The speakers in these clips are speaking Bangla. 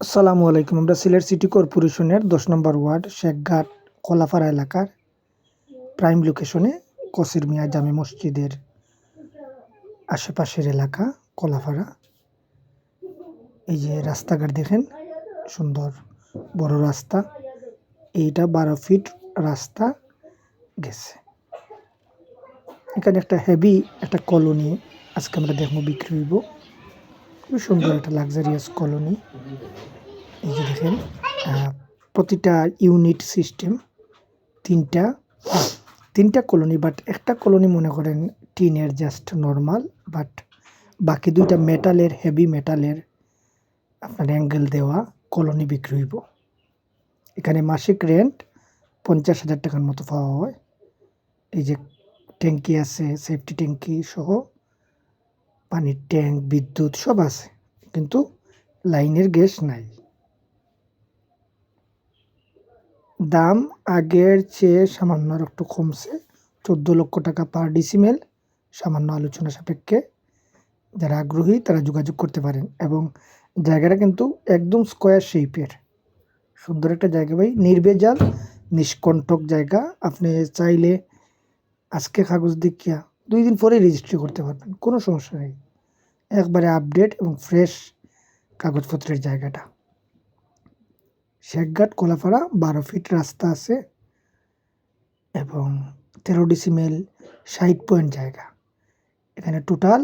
আসসালামু আলাইকুম। আমরা সিলেট সিটি কর্পোরেশনের দশ নম্বর ওয়ার্ড, শেখঘাট, কলাপাড়া এলাকার প্রাইম লোকেশনে কসির মিয়া জামে মসজিদের আশেপাশের এলাকা, কলাপাড়া। এই যে রাস্তাঘাট দেখেন, সুন্দর, বড় রাস্তা। এইটা বারো ফিট রাস্তা গেছে। এখানে একটা হেভি একটা কলোনি আজকে আমরা দেখব, বিক্রি হইব। খুবই সুন্দর একটা লাক্সারিয়াস কলোনি এই যে দেখেন প্রতিটা ইউনিট সিস্টেম তিনটা তিনটা কলোনি বাট একটা কলোনি মনে করেন টিনের জাস্ট নর্মাল বাট বাকি দুইটা মেটালের হেভি মেটালের আপনার অ্যাঙ্গেল দেওয়া কলোনি বিক্রি হইব। এখানে মাসিক রেন্ট পঞ্চাশ হাজার টাকার মতো পাওয়া হয়। এই যে ট্যাঙ্কি আছে সেফটি ট্যাঙ্কি সহ পানির ট্যাঙ্ক, বিদ্যুৎ সব আছে, কিন্তু লাইনের গ্যাস নাই। দাম আগের চেয়ে সামান্য আর একটু কমছে, চোদ্দ লক্ষ টাকা পার ডিসিমেল সামান্য আলোচনা সাপেক্ষে। যারা আগ্রহী, তারা যোগাযোগ করতে পারেন এবং জায়গাটা কিন্তু একদম স্কোয়ার শেপের সুন্দর একটা জায়গা ভাই নির্ভেজাল নিষ্কণ্টক জায়গা। আপনি চাইলে আজকে কাগজ দেখিয়া দুই দিন পরেই রেজিস্ট্রি করতে পারবেন, কোনো সমস্যা নেই। একবারে আপডেট এবং ফ্রেশ কাগজপত্রের জায়গাটা। শেখঘাট, কোলাপাড়া, বারো ফিট রাস্তা আছে এবং তেরো ডিসিমেল ষাট পয়েন্ট জায়গা। এখানে টোটাল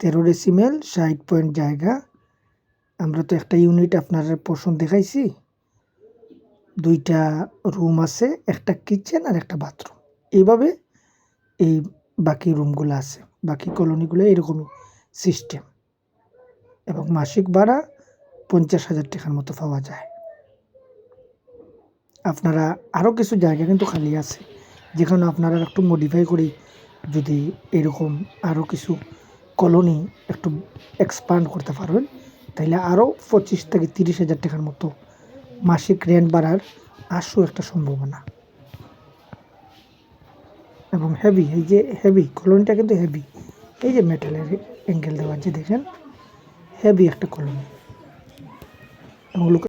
তেরো ডিসিমেল ষাট পয়েন্ট জায়গা। আমরা তো একটা ইউনিট আপনার পছন্দ দেখাইছি। দুইটা রুম আছে, একটা কিচেন আর একটা বাথরুম এইভাবে এই বাকি রুমগুলো আছে, বাকি কলোনিগুলো এরকমই সিস্টেম এবং মাসিক ভাড়া পঞ্চাশ হাজার টাকার মতো পাওয়া যায়। আপনারা আরও কিছু জায়গা কিন্তু খালি আছে, যেখানে আপনারা একটু মডিফাই করে, যদি এরকম আরও কিছু কলোনি একটু এক্সপান্ড করতে পারবেন তাহলে আরও পঁচিশ থেকে তিরিশ হাজার টাকার মতো মাসিক রেন্ট বাড়ার আসু একটা সম্ভাবনা। এবং হেভি এই যে হেভি কলোনিটা কিন্তু হেভি এই যে মেটালের অ্যাঙ্গেল দেওয়া যে দেখেন? হেভি একটা কলোনি এবং